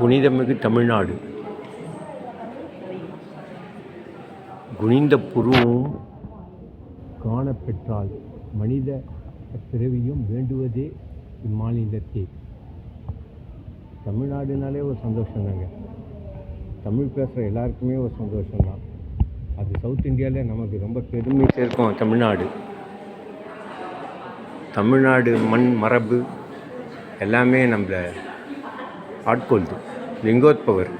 புனிதமிகு தமிழ்நாடு. குனிந்த புருவும் காணப்பெற்றால் மனித பிறவியும் வேண்டுவதே இம்மாநிலத்தே. தமிழ்நாடுனாலே ஒரு சந்தோஷம் தாங்க தமிழ் பேசுகிற எல்லாருக்குமே ஒரு சந்தோஷம்தான். அது சவுத் இந்தியாவில் நமக்கு ரொம்ப பெருமை சேர்க்கும் தமிழ்நாடு. தமிழ்நாடு மண் மரபு எல்லாமே நம்மளை ஆட்கொள்து லிங்கோத்பவர்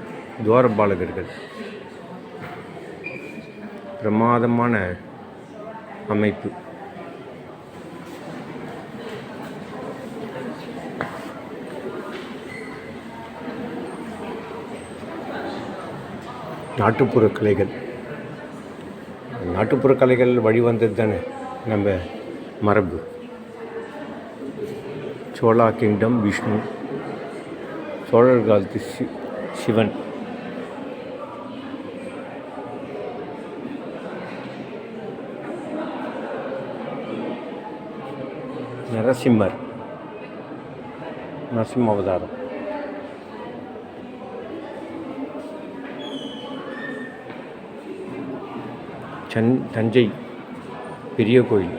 துவாரபாலகர்கள் பிரமாதமான அமைப்பு. நாட்டுப்புற கலைகள். நாட்டுப்புற கலைகள் வழிவந்தது தானே நம்ம மரபு. சோழா கிங்டம் விஷ்ணு சோழர் காலத்து சி சிவன். நரசிம்மர். நரசிம்ம அவதாரம் சன் தஞ்சை பெரிய கோயில்.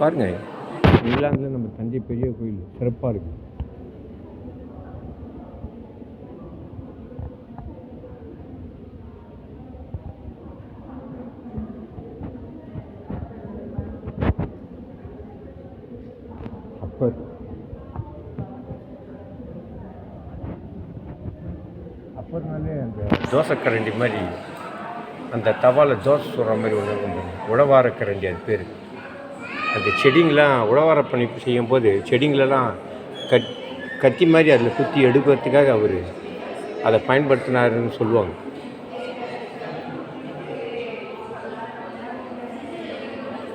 பாருங்கள் இங்கிலாந்தில் நம்ம தஞ்சை பெரிய கோயில் சிறப்பாக இருக்குது அப்பர் அப்பர்னாலே அந்த தோசை கரண்டி மாதிரி அந்த தவால தோசை சுடுற மாதிரி ஒன்று. உழவார கரண்டி அது பேர். அந்த செடிங்கெலாம் உழவார பணி செய்யும்போது செடிங்களெல்லாம் கட் கத்தி மாதிரி அதில் குத்தி எடுக்கிறதுக்காக அவர் அதை பயன்படுத்தினாருன்னு சொல்லுவாங்க.